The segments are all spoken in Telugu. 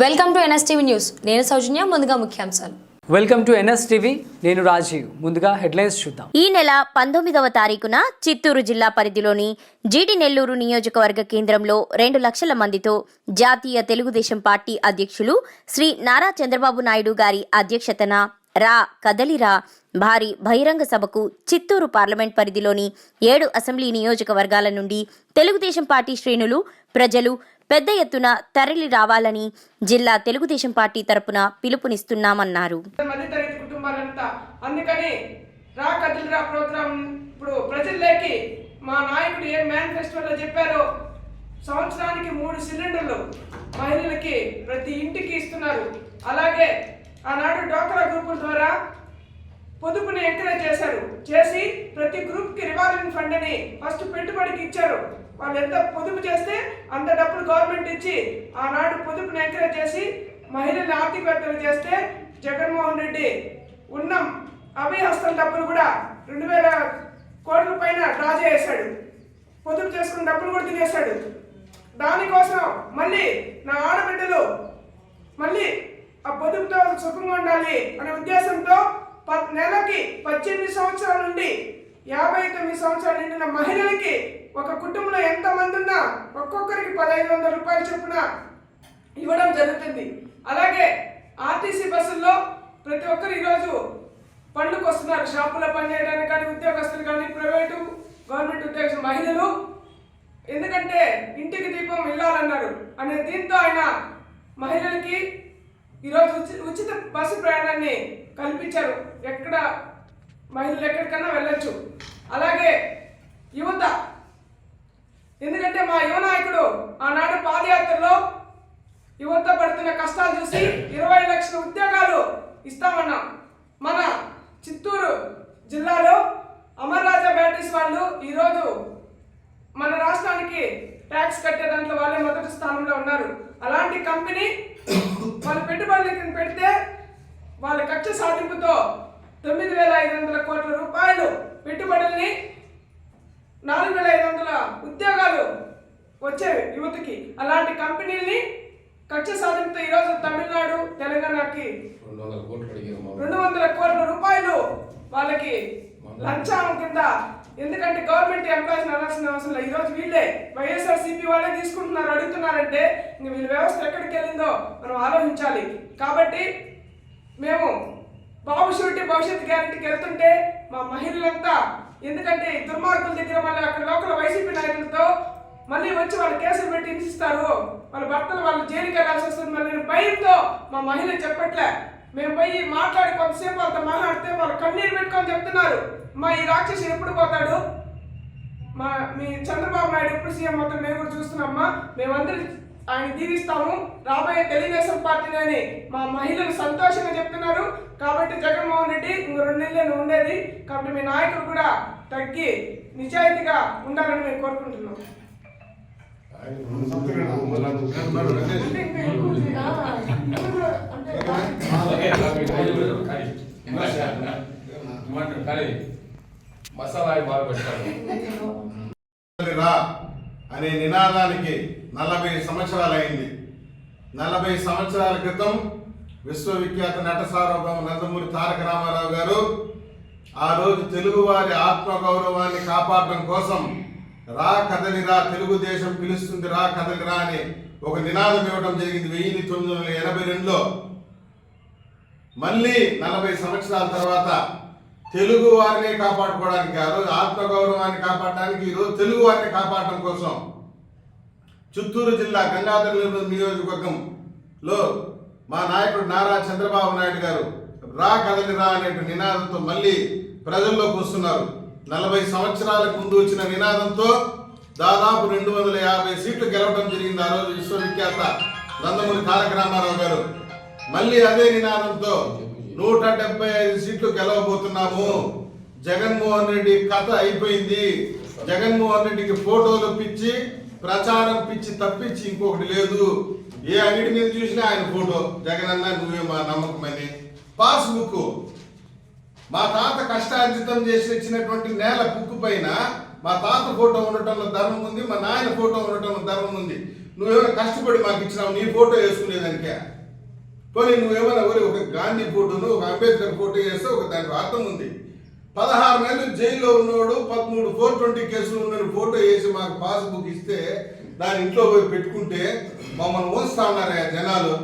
Welcome to NSTV news. నేను సౌజన్య ముందుగా ముఖ్యాంశాలు. వెల్కమ్ టు ఎన్ఎస్ టీవీ నేను రాజీవ్. ముందుగా హెడ్లైన్స్ చూద్దాం. ఈ నెల పంతొమ్మిదవ తారీఖున చిత్తూరు జిల్లా పరిధిలోని జీడి నెల్లూరు నియోజకవర్గ కేంద్రంలో రెండు లక్షల మందితో జాతీయ తెలుగుదేశం పార్టీ అధ్యక్షులు శ్రీ నారా చంద్రబాబు నాయుడు గారి అధ్యక్షతన రా కదలిరా భారీ బహిరంగ సభకు చిత్తూరు పార్లమెంట్ పరిధిలోని ఏడు అసెంబ్లీ నియోజకవర్గాల నుండి తెలుగుదేశం పార్టీ శ్రేణులు ప్రజలు పెద్ద ఎత్తున తరలి రావాలని జిల్లా తెలుగుదేశం పార్టీ తరపున పిలుపునిస్తున్నామన్నారు. కుటుంబాలంతా అందుకని రా కదిలిరా ప్రోగ్రాం ఇప్పుడు ప్రజల్లోకి మా నాయకుడు ఏం మేనిఫెస్టోలో చెప్పారో సంవత్సరానికి మూడు సిలిండర్లు మహిళలకి ప్రతి ఇంటికి ఇస్తున్నారు. అలాగే ఆనాడు డోక్రా గ్రూపుల ద్వారా పొదుపుని ఎంకరేజ్ చేశారు. చేసి ప్రతి గ్రూప్కి రివాల్వింగ్ ఫండ్ అని ఫస్ట్ పెట్టుబడికి ఇచ్చారు. వాళ్ళు ఎంత పొదుపు చేస్తే అంత డబ్బులు గవర్నమెంట్ ఇచ్చి ఆనాడు పొదుపుని ఎంకరేజ్ చేసి మహిళల్ని ఆర్థికవేత్తలు చేస్తే జగన్మోహన్ రెడ్డి ఉన్న అభయహస్తం డబ్బులు కూడా రెండు వేల కోట్ల పైన డ్రా చేశాడు పొదుపు చేసుకున్న డబ్బులు కూడా తినేశాడు. దానికోసం మళ్ళీ నా ఆడబిడ్డలు మళ్ళీ ఆ పొదుపుతో సుఖంగా ఉండాలి అనే ఉద్దేశంతో ప- నెలకి పద్దెనిమిది సంవత్సరాల నుండి యాభై తొమ్మిది సంవత్సరాలు నిండిన మహిళలకి ఒక కుటుంబంలో ఎంతమంది ఉన్నా ఒక్కొక్కరికి పదహైదు వందల రూపాయల చొప్పున ఇవ్వడం జరుగుతుంది. అలాగే ఆర్టీసీ బస్సుల్లో ప్రతి ఒక్కరు ఈరోజు పనులకు వస్తున్నారు. షాపులో పనిచేయడానికి కానీ ఉద్యోగస్తులు కానీ ప్రైవేటు గవర్నమెంట్ ఉద్యోగస్తులు మహిళలు. ఎందుకంటే ఇంటికి దీపం వెళ్ళాలన్నారు అనే దీంతో ఆయన మహిళలకి ఈరోజు ఉచిత ఉచిత బస్సు ప్రయాణాన్ని కల్పించారు. ఎక్కడ మహిళలు ఎక్కడికన్నా వెళ్ళొచ్చు. అలాగే యువత ఎందుకంటే మా యువ నాయకుడు ఆనాడు పాదయాత్రలో యువత పడుతున్న కష్టాలు చూసి ఇరవై లక్షల ఉద్యోగాలు ఇస్తామన్నాం. మన చిత్తూరు జిల్లాలో అమర్రాజా బ్యాటరీస్ వాళ్ళు ఈరోజు మన రాష్ట్రానికి ట్యాక్స్ కట్టే దాంట్లో వాళ్ళే మొదటి స్థానంలో ఉన్నారు. అలాంటి కంపెనీ వాళ్ళు పెట్టుబడులు పెడితే వాళ్ళ కక్ష సాధింపుతో తొమ్మిది వేల ఐదు వందల కోట్ల రూపాయలు పెట్టుబడుల్ని నాలుగు వేల ఐదు వందల ఉద్యోగాలు వచ్చేవి యువతకి అలాంటి కంపెనీల్ని కక్ష సాధింపుతో ఈరోజు తమిళనాడు తెలంగాణకి రెండు వందల కోట్లు అడిగారు మా రెండు వందల కోట్ల రూపాయలు వాళ్ళకి లంచం కింద ఎందుకంటే గవర్నమెంట్ ఎంప్లాయీస్ అనాల్సిన అవసరం లేదు. ఈరోజు వీళ్ళే వైఎస్ఆర్ సిపి వాళ్ళే తీసుకుంటున్నారు అడుగుతున్నారంటే ఇంక వీళ్ళ వ్యవస్థ ఎక్కడికి వెళ్ళిందో మనం ఆలోచించాలి. కాబట్టి మేము బాబు షూరిటీ భవిష్యత్ గ్యారంటీకి వెళ్తుంటే మా మహిళలంతా ఎందుకంటే దుర్మార్గుల దగ్గర మళ్ళీ అక్కడ లోకల్ వైసీపీ నాయకులతో మళ్ళీ వచ్చి వాళ్ళు కేసులు పెట్టి హింసిస్తారు. వాళ్ళ భర్తలు వాళ్ళు జైలుకి వెళ్ళాల్సి వస్తుంది. మళ్ళీ నేను భయంతో మా మహిళ చెప్పట్లే. మేము పోయి మాట్లాడి కొంతసేపు వాళ్ళతో మాట్లాడితే వాళ్ళు కన్నీరు పెట్టుకొని చెప్తున్నారు. మా ఈ రాక్షసి ఎప్పుడు పోతాడు? మా మీ చంద్రబాబు నాయుడు ఎప్పుడు సీఎం అవుతాడు? మేము కూడా చూస్తున్నామ్మా మేమందరం ఆయన దీవిస్తాము రాబోయే తెలుగుదేశం పార్టీని అని మా మహిళలు సంతోషంగా చెప్తున్నారు కాబట్టి జగన్మోహన్ రెడ్డి ఇంకో రెండు నెలలు ఉండేది కాబట్టి మీ నాయకుడు కూడా తగ్గి నిజాయితీగా ఉండాలని మేము కోరుకుంటున్నాం మసాలా బాగా పెట్టారు రా అనే నినాదానికి నలభై సంవత్సరాలైంది. నలభై సంవత్సరాల క్రితం విశ్వవిఖ్యాత నట సార్వభౌమ నందమూరి తారక రామారావు గారు ఆ రోజు తెలుగువారి ఆత్మగౌరవాన్ని కాపాడడం కోసం రా కదలిరా తెలుగుదేశం పిలుస్తుంది రా కదలిరా అని ఒక నినాదం ఇవ్వడం జరిగింది వెయ్యి తొమ్మిది వందల ఎనభై రెండులో. మళ్ళీ నలభై సంవత్సరాల తర్వాత తెలుగు వారిని కాపాడుకోవడానికి ఆ రోజు ఆత్మగౌరవాన్ని కాపాడడానికి ఈరోజు తెలుగు వారిని కాపాడడం కోసం చిత్తూరు జిల్లా గంగాధర నియోజకవర్గంలో మా నాయకుడు నారా చంద్రబాబు నాయుడు గారు రా కదలి రా అనే నినాదంతో మళ్ళీ ప్రజల్లోకి వస్తున్నారు. నలభై సంవత్సరాలకు ముందు వచ్చిన నినాదంతో దాదాపు రెండు వందల యాభై సీట్లు గెలవడం జరిగింది ఆ రోజు విశ్వవిఖ్యాత నందమూరి తారక రామారావు గారు. మళ్ళీ అదే నినాదంతో నూట డెబ్బై ఐదు సీట్లు గెలవబోతున్నాము. జగన్మోహన్ రెడ్డి కథ అయిపోయింది. జగన్మోహన్ రెడ్డికి ఫోటోలు పిచ్చి ప్రచారం పిచ్చి తప్పించి ఇంకొకటి లేదు. ఏ అంగడి మీద చూసినా ఆయన ఫోటో. జగన్ అన్న నువ్వే మా నమ్మకమని పాస్బుక్. మా తాత కష్టార్జితం చేసి ఇచ్చినటువంటి నేల బుక్ పైన మా తాత ఫోటో ఉండటంలో ధర్మం ఉంది మా నాయన ఫోటో ఉండటంలో ధర్మం ఉంది. నువ్వేమైనా కష్టపడి మాకు ఇచ్చినావు నీ ఫోటో వేసుకునేదానికే. పోనీ నువ్వేమైనా ఎవరు ఒక గాంధీ ఫోటోను ఒక అంబేద్కర్ ఫోటో వేస్తే ఒక దానికి అర్థం ఉంది. పదహారు నెలలు జైల్లో ఉన్నాడు పదమూడు ఫోర్ ట్వంటీ కేసులు ఉన్న ఫోటో వేసి మాకు పాస్బుక్ ఇస్తే దాని ఇంట్లో పోయి పెట్టుకుంటే మమ్మల్ని ఊస్తా ఉన్నారు జనాలు.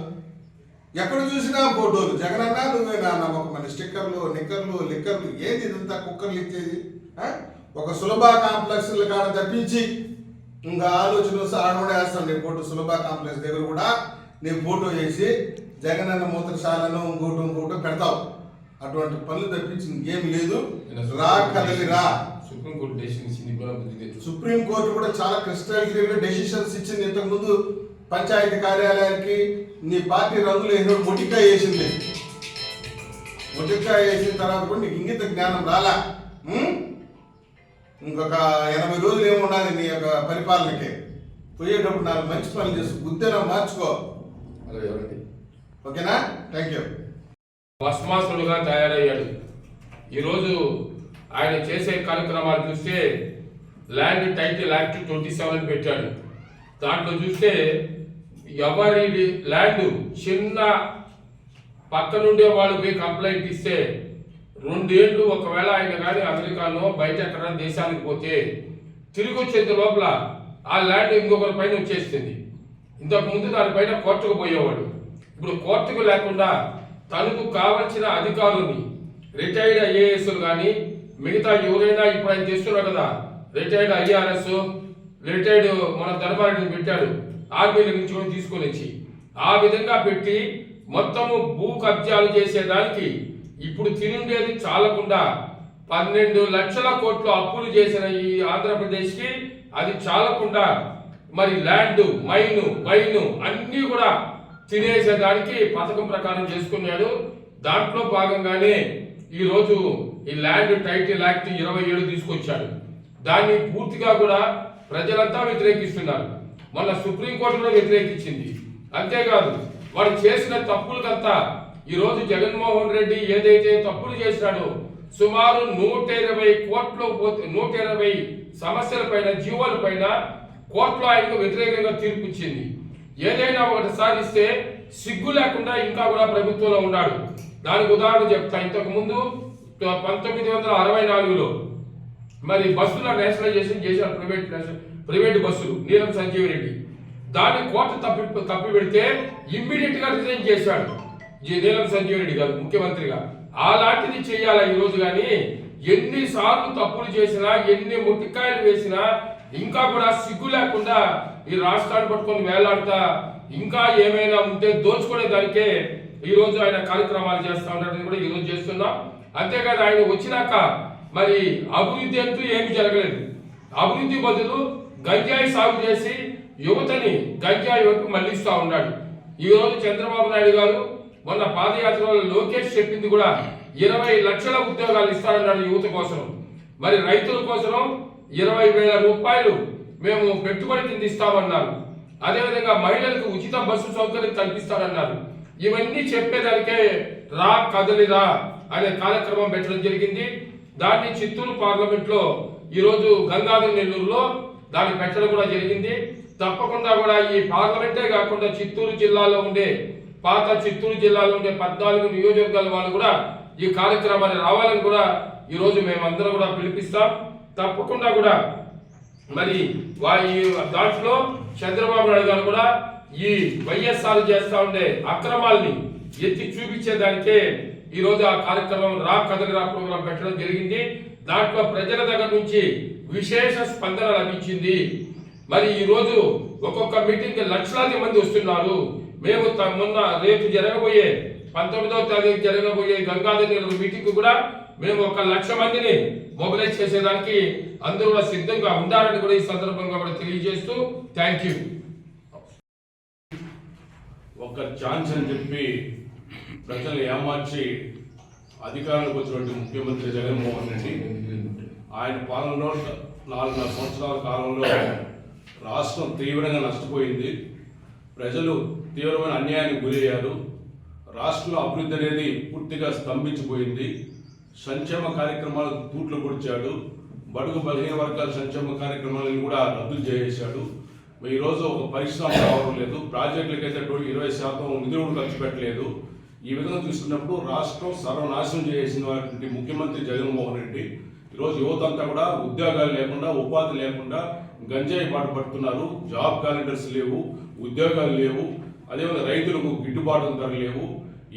ఎక్కడ చూసినా ఫోటోలు? జగనన్న నువ్వే నా మన స్టిక్కర్లు నిక్కర్లు లిక్కర్లు ఏది ఇదంతా కుక్కర్లు ఇచ్చేది? ఒక సులభ కాంప్లెక్స్ల కాడ తప్పించి ఇంకా ఆలోచన వస్తే ఆడ కూడా వేస్తాను నేను ఫోటో సులభ కాంప్లెక్స్ దగ్గర కూడా నేను ఫోటో వేసి జగనన్న మూత్రశాలను ఇంకోటి ఇంకోటి పెడతావు. అటువంటి పనులు తప్పించి ఇంకేం లేదు. రా కదలి రా సుప్రీంకోర్టు డెసిషన్ ఇచ్చింది కూడా బుద్ధి తెచ్చు సుప్రీం కోర్టు కూడా చాలా క్రిస్టల్ క్లియర్గా డెసిషన్స్ ఇచ్చింది. ఇంతకు ముందు పంచాయతీ కార్యాలయానికి నీ పార్టీ రంగులు ఏదో మొటికాయ వేసింది. మొటికాయ వేసిన తర్వాత కూడా నీకు ఇంగిత జ్ఞానం రాలా? ఇంకొక ఎనభై రోజులు ఏమి ఉండాలి నీ యొక్క పరిపాలనకి. పోయేటప్పుడు నాకు మంచి పనులు చేసి బుద్ధిన మార్చుకో. ఓకేనా? థ్యాంక్ యూ భస్మాసుడుగా తయారయ్యాడు. ఈరోజు ఆయన చేసే కార్యక్రమాలు చూస్తే land title act twenty seven పెట్టాడు. దాంట్లో చూస్తే ఎవరి ల్యాండ్ చిన్న పక్కనుండే వాళ్ళు పోయి కంప్లైంట్ ఇస్తే రెండేళ్ళు ఒకవేళ ఆయన కానీ అమెరికాలో బయట ఎక్కడ దేశానికి పోతే తిరిగి వచ్చేంత లోపల ఆ ల్యాండ్ ఇంకొకరి పైన వచ్చేస్తుంది. ఇంతకుముందు దానిపైన కోర్టుకు పోయేవాడు. ఇప్పుడు కోర్టుకు లేకుండా తనకు కావలసిన అధికారుల్ని రిటైర్డ్ ఐఏఎస్లు కానీ మిగతా ఎవరైనా ఇప్పుడు ఆయన చేస్తున్నారు కదా రిటైర్డ్ ఐఆర్ఎస్ రిటైర్డ్ మన ధర్మారెడ్డిని పెట్టాడు ఆర్మీల నుంచి కూడా తీసుకొని వచ్చి. ఆ విధంగా పెట్టి మొత్తము భూ కబ్జాలు చేసేదానికి ఇప్పుడు తినుండేది చాలకుండా పన్నెండు లక్షల కోట్లు అప్పులు చేసిన ఈ ఆంధ్రప్రదేశ్కి అది చాలకుండా మరి ల్యాండ్ మైను వైను అన్నీ కూడా తినేసేదానికి పథకం ప్రకారం చేసుకున్నాడు. దాంట్లో భాగంగానే ఈరోజు ఈ ల్యాండ్ టైటిల్ యాక్ట్ ఇరవై ఏడు తీసుకొచ్చాడు. దాన్ని పూర్తిగా కూడా ప్రజలంతా వ్యతిరేకిస్తున్నారు. మొన్న సుప్రీంకోర్టు కూడా వ్యతిరేకించింది. అంతేకాదు వాడు చేసిన తప్పులకంతా ఈరోజు జగన్మోహన్ రెడ్డి ఏదైతే తప్పులు చేసినాడో సుమారు నూట ఇరవై కోట్లు పోతే నూట ఇరవై సమస్యల పైన జీవోల పైన కోర్టులో ఆయనకు వ్యతిరేకంగా తీర్పు ఇచ్చింది. ఏదైనా ఒకటి సాధిస్తే సిగ్గు లేకుండా ఇంకా కూడా ప్రభుత్వంలో ఉన్నాడు. దానికి ఉదాహరణ చెప్తా. ఇంతకు ముందు పంతొమ్మిది వందల అరవై నాలుగులో మరి బస్సుల నేషనలైజేషన్ చేశారు ప్రైవేట్ ప్రైవేట్ బస్సులు నీలం సంజీవ్ రెడ్డి. దాన్ని కోర్టు తప్పి తప్పి పెడితే ఇమ్మీడియట్గా రిజైన్ చేశాడు. నీలం సంజీవ్ రెడ్డి గారు ముఖ్యమంత్రిగా. అలాంటిది చేయాలా ఈ రోజు కానీ ఎన్నిసార్లు తప్పులు చేసినా ఎన్ని ముట్టికాయలు వేసినా ఇంకా కూడా సిగ్గు లేకుండా ఈ రాష్ట్రాన్ని పట్టుకొని వేలాడతా ఇంకా ఏమైనా ఉంటే దోచుకునే దానికే ఈరోజు ఆయన కార్యక్రమాలు చేస్తా ఉన్నారని కూడా ఈ రోజు చేస్తున్నాం. అంతేకాదు ఆయన వచ్చినాక మరి అభివృద్ధి అంటూ ఏమి జరగలేదు. అభివృద్ధి బదులు గంజాయి సాగు చేసి యువతని గంజాయి వైపు మళ్ళిస్తూ ఉన్నాడు. ఈ రోజు చంద్రబాబు నాయుడు గారు మొన్న పాదయాత్రలో లోకేష్ చెప్పింది కూడా ఇరవై లక్షల ఉద్యోగాలు ఇస్తారన్నాడు యువత కోసం మరి రైతుల కోసం ఇరవై వేల రూపాయలు మేము పెట్టుబడి కింద ఇస్తామన్నారు అదేవిధంగా మహిళలకు ఉచిత బస్సు సౌకర్యం కల్పిస్తారన్నారు ఇవన్నీ చెప్పేదానికే రా కదలిరా అనే కార్యక్రమం పెట్టడం జరిగింది. దాన్ని చిత్తూరు పార్లమెంట్లో ఈరోజు గంగాధర్ నెల్లూరులో దాన్ని పెట్టడం కూడా జరిగింది. తప్పకుండా కూడా ఈ పార్లమెంటే కాకుండా చిత్తూరు జిల్లాలో ఉండే పాత చిత్తూరు జిల్లాలో ఉండే పద్నాలుగు నియోజకవర్గాల వాళ్ళు కూడా ఈ కార్యక్రమాన్ని రావాలని కూడా ఈరోజు మేమందరం కూడా పిలిపిస్తాం. తప్పకుండా కూడా మరి వారి ఈ దాంట్లో చంద్రబాబు నాయుడు గారు కూడా ఈ వైఎస్ఆర్ చేస్తా ఉండే అక్రమాల్ని ఎత్తి చూపించేదానికే ఈ రోజు ఆ కార్యక్రమం రా కదలిరా ప్రోగ్రాం పెట్టడం జరిగింది. దాంట్లో ప్రజల దగ్గర నుంచి విశేష స్పందన లభించింది. మరి ఈ రోజు ఒక్కొక్క మీటింగ్ లక్షలాది మంది వస్తున్నారు. మేము త- మొన్న రేపు జరగబోయే పంతొమ్మిదవ తేదీ జరగబోయే గంగాధర్ నెల్లూరు మీటింగ్ కూడా మేము ఒక లక్ష మందిని మొబిలైజ్ చేసేదానికి అందరూ కూడా సిద్ధంగా ఉండాలని కూడా ఈ సందర్భంగా కూడా తెలియజేస్తూ థ్యాంక్ యూ ఒక ఛాన్స్ అని చెప్పి ప్రజలు ఏమార్చి అధికారంలోకి వచ్చినటువంటి ముఖ్యమంత్రి జగన్మోహన్ రెడ్డి ఆయన పాలనలో నాలుగున్నర సంవత్సరాల కాలంలో రాష్ట్రం తీవ్రంగా నష్టపోయింది. ప్రజలు తీవ్రమైన అన్యాయానికి గురయ్యారు. రాష్ట్రంలో అభివృద్ధి అనేది పూర్తిగా స్తంభించిపోయింది. సంక్షేమ కార్యక్రమాలకు తూట్లు పొడిచాడు. బడుగు బలహీన వర్గాల సంక్షేమ కార్యక్రమాలను కూడా రద్దు చేసేశాడు. ఈరోజు ఒక పరిశ్రమ రావడం లేదు. ప్రాజెక్టులకైతే ఇరవై శాతం నిధులు కూడా ఖర్చు పెట్టలేదు. ఈ విధంగా చూసుకున్నప్పుడు రాష్ట్రం సర్వనాశనం చేసినటువంటి ముఖ్యమంత్రి జగన్మోహన్ రెడ్డి ఈరోజు యువత అంతా కూడా ఉద్యోగాలు లేకుండా ఉపాధి లేకుండా గంజాయి బాట పడుతున్నారు. జాబ్ క్యాలెండర్స్ లేవు ఉద్యోగాలు లేవు. అదేవిధంగా రైతులకు గిట్టుబాటు ధర లేవు.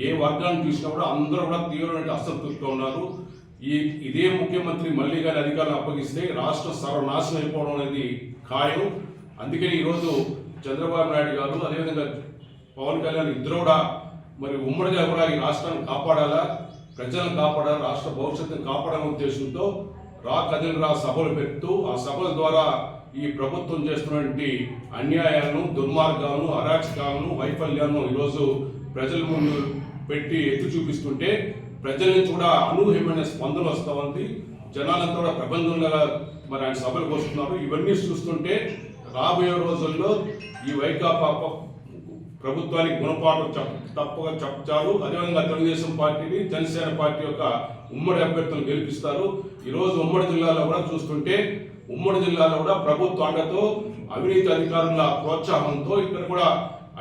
ఏ వర్గాన్ని చూసినా కూడా అందరూ కూడా తీవ్రమైన అసంతృప్తితో ఉన్నారు. ఈ ఇదే ముఖ్యమంత్రి మళ్ళీ గారి అధికారులు అప్పగిస్తే రాష్ట్ర సర్వనాశనం అయిపోవడం అనేది ఖాయం. అందుకని ఈరోజు చంద్రబాబు నాయుడు గారు అదేవిధంగా పవన్ కళ్యాణ్ ఇద్దరు కూడా మరి ఉమ్మడిగా కూడా ఈ రాష్ట్రాన్ని కాపాడాలా ప్రజలను కాపాడాలి రాష్ట్ర భవిష్యత్తును కాపాడాలనే ఉద్దేశంతో రా కదిలి రా సభలు పెడుతూ ఆ సభల ద్వారా ఈ ప్రభుత్వం చేస్తున్నటువంటి అన్యాయాలను దుర్మార్గాలను అరాచకాలను వైఫల్యాలను ఈరోజు ప్రజల ముందు పెట్టి ఎత్తి చూపిస్తుంటే ప్రజల నుంచి కూడా అనూహ్యమైన స్పందన వస్తూ ఉంది జనాలంతా కూడా ప్రబంధంగా మరి ఆయన సభలకు వస్తున్నారు. ఇవన్నీ చూస్తుంటే రాబోయే రోజుల్లో ఈ వైకాపా ప్రభుత్వానికి గుణపాఠం చెప్ తప్పగా చెప్తారు అదేవిధంగా తెలుగుదేశం పార్టీని జనసేన పార్టీ యొక్క ఉమ్మడి అభ్యర్థులు గెలిపిస్తారు. ఈరోజు ఉమ్మడి జిల్లాలో కూడా చూస్తుంటే ఉమ్మడి జిల్లాలో కూడా ప్రభుత్వ అండతో అవినీతి అధికారుల ప్రోత్సాహంతో ఇక్కడ కూడా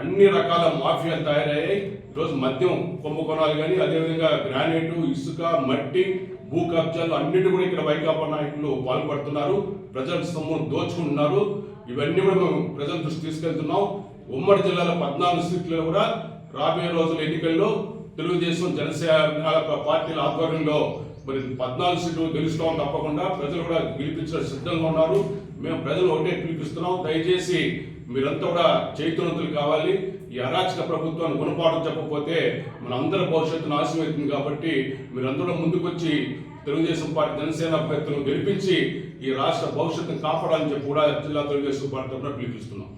అన్ని రకాల మాఫియాలు తయారయ్యాయి. ఈరోజు మద్యం కుంభకోణాలు కానీ అదేవిధంగా గ్రానైట్ ఇసుక మట్టి భూ కబ్జాలు అన్నిటి కూడా ఇక్కడ వైకాపా నాయకులు పాల్పడుతున్నారు. ప్రజల సొమ్మును దోచుకుంటున్నారు. ఇవన్నీ కూడా మేము ప్రజల దృష్టి తీసుకెళ్తున్నాం. ఉమ్మడి జిల్లాలో పద్నాలుగు సీట్లు కూడా రాబోయే రోజుల ఎన్నికల్లో తెలుగుదేశం జనసేన పార్టీల ఆధ్వర్యంలో మరి పద్నాలుగు సీట్లు గెలుస్తాం తప్పకుండా. ప్రజలు కూడా గెలిపించడం సిద్ధంగా ఉన్నారు. మేము ప్రజలు ఒకటే పిలిపిస్తున్నాం. దయచేసి మీరంతా కూడా చైతన్యతులు కావాలి. ఈ అరాచక ప్రభుత్వాన్ని గుణపాఠం చెప్పకపోతే మన అందరి భవిష్యత్తు నాశనం అవుతుంది కాబట్టి మీరందరూ ముందుకొచ్చి తెలుగుదేశం పార్టీ జనసేన అభ్యర్థులను గెలిపించి ఈ రాష్ట్ర భవిష్యత్తును కాపాడాలని చెప్పి కూడా జిల్లా తెలుగుదేశం పార్టీ తరఫున పిలిపిస్తున్నాం.